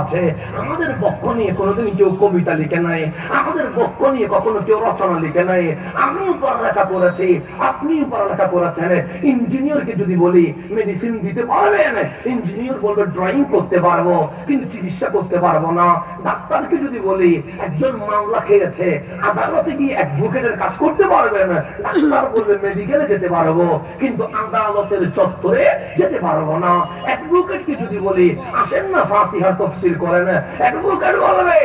আছে আমাদের নিয়ে কোনোদিন কেউ কবিতা লিখে নাই, আমাদের নিয়ে কখনো কেউ রচনা লিখে নাই, আমিও পড়ালেখা করেছি, আপনিও পড়ালেখা করেছেন যদি বলি মেডিসিন দিতে পারবেন, ইঞ্জিনিয়ার বলবে ড্রয়িং করতে পারব, কিন্তু চিকিৎসা করতে পারব না, ডাক্তারকে যদি বলি, একজন মামলা খেয়েছে, আদালতে গিয়ে অ্যাডভোকেটের কাজ করতে পারবেন মেডিকেলে যেতে পারব, কিন্তু আদালতের চত্বরে যেতে পারব না। অ্যাডভোকেটকে যদি বলি, আসেন না, ফাতিহা তফসিল করেন। অ্যাডভোকেট বলবে,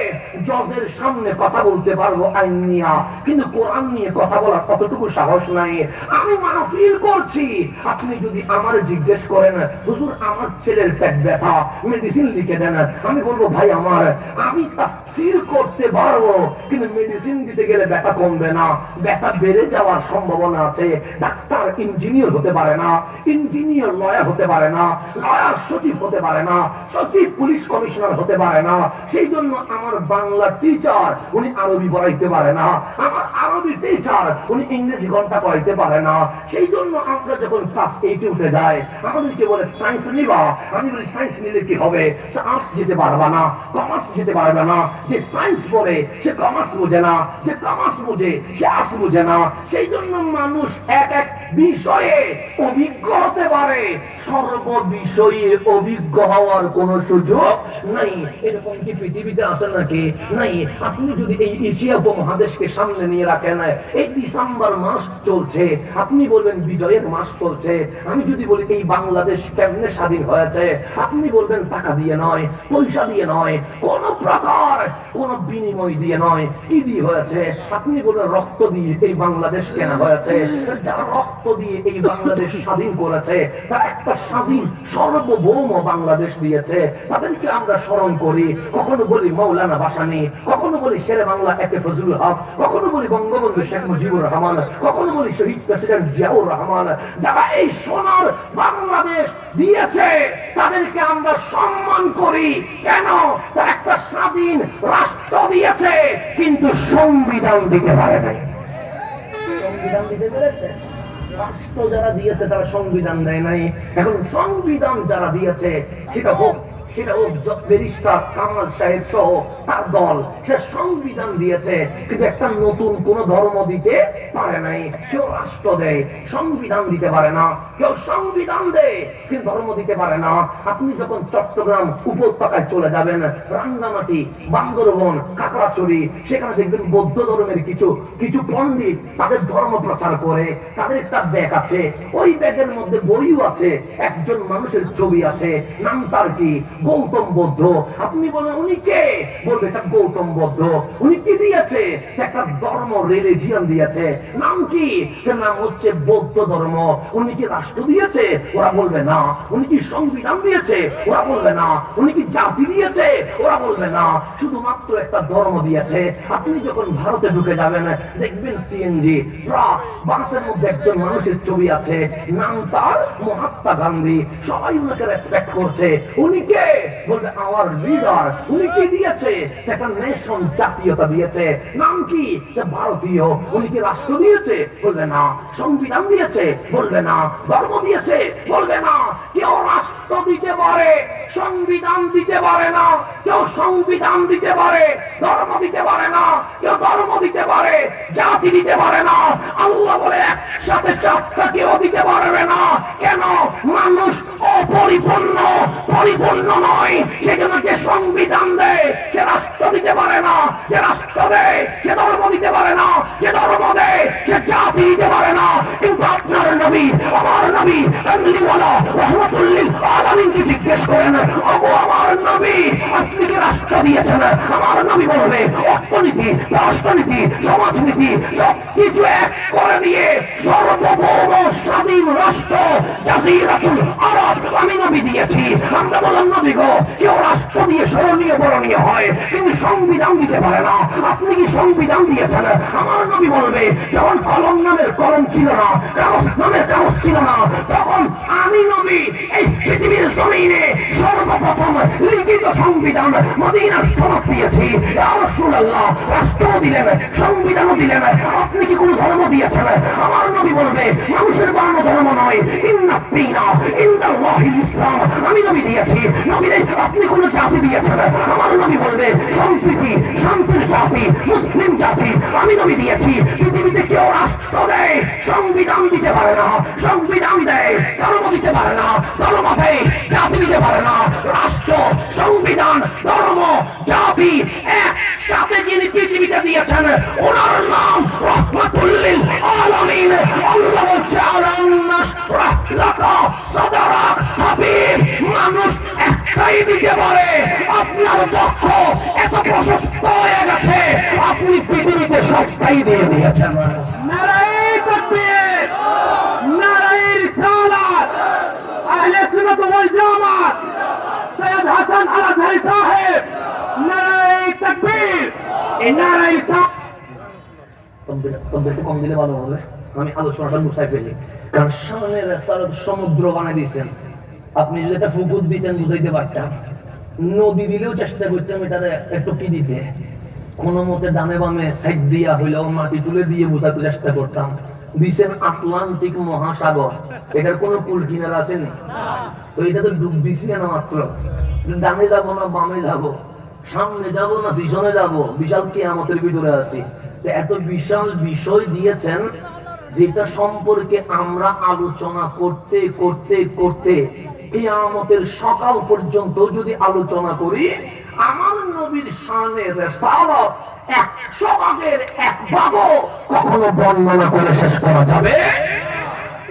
জজের সামনে কথা বলতে পারব আইন নিয়ে, কিন্তু কোরআন নিয়ে কথা বলার কতটুকু সাহস নাই। আমি মাহফিল করছি। আপনি যদি আমার জিজ্ঞেস করেন, হুজুর, আমার ছেলের পেট ব্যথা মেডিসিন লিখে দেন। আমি বলব, ভাই আমার, আমি তাফসীর করতে পারব, কিন্তু মেডিসিন দিতে গেলে ব্যথা কমবে না, ব্যথা বেড়ে যাওয়ার সম্ভাবনা আছে। ডাক্তার ইঞ্জিনিয়ার হতে পারে না ইঞ্জিনিয়ার লয়ার হতে পারে না লয়ার সচিব হতে পারে না, সচিব পুলিশ কমিশনার হতে পারে না। সেই জন্য আমার বাংলা টিচার উনি আরবি পড়াইতে পারে না। আমার আরবি উনি ইংরেজি ঘণ্টা পড়াইতে পারে না। সেই জন্য আমরা যখন ক্লাস এইটে উঠে যায় আমাদেরকে বলে সায়েন্স নিবা? আমি বলি সায়েন্স নিলে কি হবে? সে আর্টস যেতে পারবে না কমার্স যেতে পারবে না। যে সায়েন্স পড়ে সে কমার্স বোঝে না। যে কমার্স বোঝে, সে আর্টস বোঝে না। সেই জন্য মানুষ এক এক বিষয়ে অভিজ্ঞ হতে পারে। সর্ব বিষয়ে অভিজ্ঞ হওয়ার কোন সুযোগ নাই। এরকম কি পৃথিবীতে আসে নাকি? নাই। আপনি যদি এই এশিয়া উপমহাদেশকে সামনে নিয়ে রাখেন, এই ডিসেম্বর মাস চলছে। আপনি বলবেন বিজয়ের মাস চলছে। আমি যদি বলি এই বাংলাদেশ কেমনে স্বাধীন হয়েছে, আপনি বলবেন টাকা দিয়ে নয়, পয়সা দিয়ে নয়, কোন প্রকার, কোন বিনিময় দিয়ে নয়। কি দিয়ে হয়েছে? আপনি বলবেন রক্ত দিয়ে এই বাংলাদেশ কেনা হয়েছে। যারা রক্ত দিয়ে এই বাংলাদেশ স্বাধীন করেছে তারা একটা স্বাধীন, সার্বভৌম বাংলাদেশ দিয়েছে। তাদেরকে আমরা স্মরণ করি। কখনো বলি মৌলানা ভাসানি কখনো বলি শেরে বাংলা একে ফজলুল হক, কখনো বলি বঙ্গবন্ধু শেখ মুজিবুর রহমান, কখনো বলি শহীদ প্রেসিডেন্ট জিয়াউর রহমান। যারা এই সোনার বাংলাদেশ দিয়েছে, তাদেরকে আমরা সম্মান করি। কেন? তারা একটা স্বাধীন রাষ্ট্র দিয়েছে, কিন্তু সংবিধান দিতে পারে নাই। সংবিধান দিতে পেরেছে? রাষ্ট্র যারা দিয়েছে তারা সংবিধান দেয় নাই। এখন সংবিধান যারা দিয়েছে সেটা হোক সেটা কামাল সাহেব সহ তার দল, সে সংবিধান দিয়েছে, কিন্তু একটা নতুন কোন ধর্ম দিতে পারে নাই। কেউ রাষ্ট্র দেয়, সংবিধান দিতে পারে না। কেউ সংবিধান দেয়, কিন্তু ধর্ম দিতে পারে না। আপনি যখন চট্টগ্রাম উপত্যকায় চলে যাবেন, রাঙ্গামাটি, বান্দরবন কাকড়াছড়ি সেখানে দেখবেন বৌদ্ধ ধর্মের কিছু কিছু পণ্ডিত তাদের ধর্ম প্রচার করে। তাদের একটা ব্যাগ আছে। ওই ব্যাগের মধ্যে বইও আছে। একজন মানুষের ছবি আছে। নাম তার কি? গৌতম বৌদ্ধ। আপনি বলেন, উনি কে? বলবে, এটা গৌতম বৌদ্ধ। উনি কি দিয়েছে? সে একটা ধর্ম রিলিজিয়ান দিয়েছে। নাম কি? সে নাম হচ্ছে বৌদ্ধ ধর্ম। উনি কি রাষ্ট্র দিয়েছে? ওরা বলবে না। উনি কি সংবিধান দিয়েছে? ওরা বলবে না। উনি কি জাতি দিয়েছে? ওরা বলবে না। শুধুমাত্র একটা ধর্ম দিয়েছে। আপনি যখন ভারতে ঢুকে যাবেন, দেখবেন সিএনজি ট্রাক বাসের মধ্যে একজন মানুষের ছবি আছে। নাম তার মহাত্মা গান্ধী। সবাই ওনাকে রেসপেক্ট করছে। উনি কে? বলবে লিডার উনি কি দিয়েছে, সে একটা নেশন জাতীয়তা দিয়েছে। নাম কি? সে ভারতীয়। উনি কি রাষ্ট্র দিয়েছে, বলবে না। সংবিধান দিয়েছে, বলবে না। ধর্ম দিয়েছে, বলবে না। কেউ রাষ্ট্র দিতে পারে, সংবিধান দিতে পারে না। কেউ সংবিধান দিতে পারে, ধর্ম দিতে পারে না। কেউ ধর্ম দিতে পারে, জাতি দিতে পারে না। আল্লাহ বলে, একসাথে চারটা কেউ দিতে পারবে না। অপরিপূর্ণ পরিপূর্ণ নয়। সেজন্য যে সংবিধান দেয় যে রাষ্ট্র দিতে পারে না, যে রাষ্ট্র দেয় যে ধর্ম দিতে পারে না, যে ধর্ম দেয়, সে জাতি দিতে পারে না। কিন্তু আপনার নবী, আমার রাষ্ট্রনীতি, সমাজনীতি, সবকিছু এক করে দিয়ে সর্বভৌম স্বাধীন রাষ্ট্র আরব আমি নবী দিয়েছি। আমরা বললাম, নবী গো, কেউ রাষ্ট্র দিয়ে স্মরণীয় বরণীয় হয় কিন্তু সংবিধান দিতে পারে না। আপনি কি সংবিধান দিয়েছেন? আমার নবী বলবে, যখন কলম নামের কলম ছিল না, কাগজ নামের কাগজ ছিল না তখন আমি নবী এই পৃথিবীর জমিনে সর্বপ্রথম লিখিত সংবিধান মদিনার সনদ দিয়েছি। রাসূলুল্লাহ রাষ্ট্র দিলেন, সংবিধানও দিলেন। আপনি কি কোন ধর্ম দিয়েছেন? আমার নবী বলবে, মানুষের বানানো ধর্ম নয়। ইন্না তিনা ইন্দাল্লাহিল ইসলাম। আমি নবী দিয়েছি। নবী আপনি কোন জাতি দিয়েছেন? আমার নবী বলবে, সম্প্রীতি, শান্তির জাতি, মুসলিম জাতি, আমি নবী দিয়েছি। পৃথিবীতে কেউ রাষ্ট্র দেয় সংবিধান দিতে পারে না, সংবিধান দেয়, ধর্ম দিতে পারে না, ধর্ম দেয়, জাতি দিতে পারে না, রাষ্ট্র, সংবিধান, ধর্ম, জাতি একসাথে যিনি পৃথিবীতে দিয়েছেন, ওনার নাম রহমাতুল্লিল আল্লাহ বলছে মানুষ একটাই দিতে পারে। আপনার পক্ষ এত প্রশস্ত হয়ে গেছে। আপনি পৃথিবীতে সবটাই দিয়ে দিয়েছেন। কম দিলে ভালো হবে। আমি আলোচনাটা গুছাই ফেলি। কারণ সামনে সমুদ্র বানাই দিয়েছেন। আপনি যদি একটা ফুকুর দিতেন বুঝাইতে পারতাম। নদী দিলেও চেষ্টা করতাম এটাতে একটু কি দিতে। কোন মতে ডানে বামে সাইড দিয়া হইলেও মাটি তুলে দিয়ে বোঝাতে চেষ্টা করতাম। দিছেন আটলান্টিক মহাসাগর। এটার কোনো কুল কিনারা আসেনি? তো এটা তো ডুব দিছি না মাত্র? ডানে যাব না বামে যাব? সামনে যাব না, পিছনে যাব? বিশাল কেয়ামতের ভিতরে আছি। এত বিশাল বিষয় দিয়েছেন যেটা সম্পর্কে আমরা আলোচনা করতে করতে করতে কেয়ামতের সকাল পর্যন্ত যদি আলোচনা করি, আমার নবীর শানে রেসালত একশো ভাগের এক ভাগও কখনো বর্ণনা করে শেষ করা যাবে?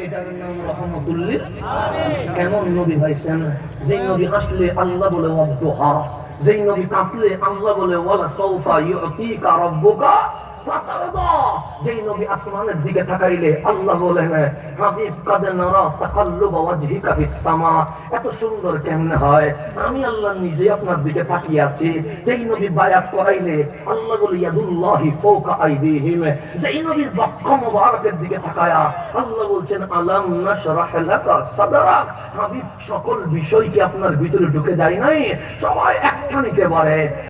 এটার নাম রহমতুল্লিল। কেমন নবী ভাইছেন যে নবী আসলে আল্লাহ বলে ওয়াদ্দুহা যেই নবী কাঁপলে আল্লাহ বলে ওয়ালা সৌফা ইউতিকা রাব্বুকা যেই নবী আসমানের দিকে আল্লাহ বলেন হাবিব কাদ নারা? তাকাল্লুব সামা। এত সুন্দর কেমনে হয়? আমি আল্লাহ নিজে আপনার দিকে তাকিয়ে আছি। যেই নবী বায়াত করাইলে, আল্লাহ ইয়াদুল্লাহি ফাওকা আইদিহিম। যেই নবীর বক্ষ মোবারকের দিকে তাকায়া, আল্লাহ বলছেন, আলাম নাশরাহ লাকা সাদরাক হাবিব, সকল বিষয় কি আপনার ভিতরে ঢুকে যায় নাই? সবাই একটা নিতে পারে